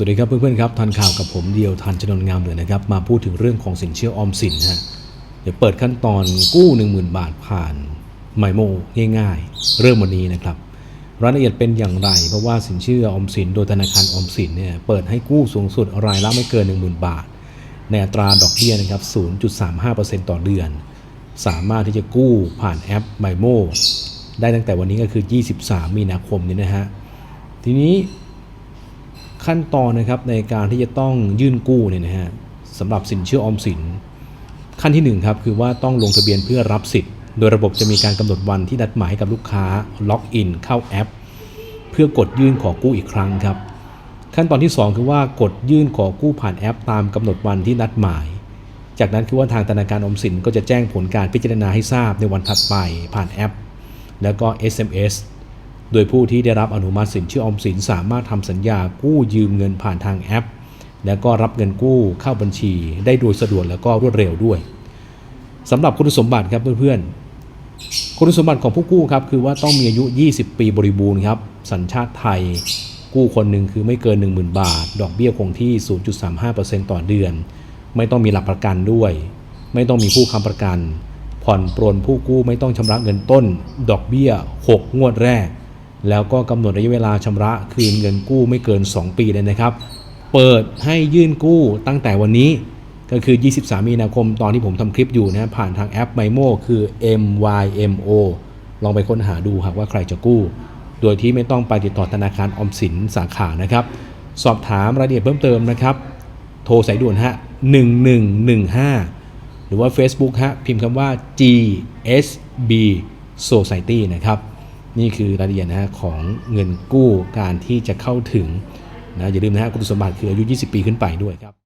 สวัสดีครับเพื่อนๆครับทันข่าวกับผมเดียวทันชนนงามเลยนะครับ มาพูดถึงเรื่องของสินเชื่อออมสินฮะเดี๋ยวเปิดขั้นตอนกู้ 10,000 บาทผ่านไมโมง่ายๆ เริ่มวันนี้นะครับรายละเอียดเป็นอย่างไร เพราะว่าสินเชื่อออมสินโดยธนาคารออมสินเนี่ยเปิดให้กู้สูงสุดรายละไม่เกิน 10,000 บาท ในอัตราดอกเบี้ยนะครับ 0.35%ต่อเดือน สามารถที่จะกู้ผ่านแอปไมโมได้ตั้งแต่วันนี้ก็คือ 23 มีนาคมนี้นะฮะทีนี้ ขั้นตอนนะครับในการที่จะต้องยื่นกู้เนี่ยนะฮะสำหรับสินเชื่อออมสิน ขั้นที่1ครับคือว่าต้องลงทะเบียนเพื่อรับสิทธิ์ โดยระบบจะมีการกำหนดวันที่นัดหมายกับลูกค้าล็อกอินเข้าแอป เพื่อกดยื่นขอกู้อีกครั้งครับ ขั้นตอนที่ 2 คือว่ากดยื่นขอกู้ผ่านแอป ตามกำหนดวันที่นัดหมาย จากนั้นคือว่าทางธนาคารออมสินก็จะแจ้งผลการพิจารณาให้ทราบในวันถัดไปผ่านแอป แล้วก็ SMS โดยผู้ที่ได้รับอนุมัติสินเชื่ออมสินสามารถทำสัญญากู้ยืมเงินผ่านทางแอป แล้วก็รับเงินกู้เข้าบัญชี ได้โดยสะดวกแล้วก็รวดเร็วด้วยสำหรับคุณสมบัติครับเพื่อนๆ คุณสมบัติของผู้กู้ครับคือว่าต้องมีอายุ 20 ปีบริบูรณ์ครับสัญชาติไทย กู้คนหนึ่งคือไม่เกิน 10,000 บาท ดอกเบี้ยคงที่ 0.35%ต่อเดือน ไม่ต้องมีหลักประกันด้วย ไม่ต้องมีผู้ค้ำประกัน ผ่อนปรนผู้กู้ไม่ต้องชำระเงินต้น ดอกเบี้ย 6 งวดแรก แล้วก็กำหนดระยะเวลาชำระคืนเงินกู้ไม่เกิน 2 ปีเลยนะครับ เปิดให้ยื่นกู้ตั้งแต่วันนี้ก็คือ 23 มีนาคมตอนที่ผมทำคลิปอยู่นะผ่านทางแอป MyMo คือ MYMO ลองไปค้นหาดูหากว่าใครจะกู้ โดยที่ไม่ต้องไปติดต่อธนาคารออมสินสาขานะครับ สอบถามรายละเอียดเพิ่มเติมนะครับ โทรสายด่วนฮะ 1115 หรือว่า Facebook ฮะ พิมพ์คำว่า GSB Society นะครับ นี่คือรายละเอียดนะฮะของเงินกู้การที่จะเข้าถึงนะอย่าลืมนะฮะคุณสมบัติคืออายุ 20 ปีขึ้นไปด้วยครับ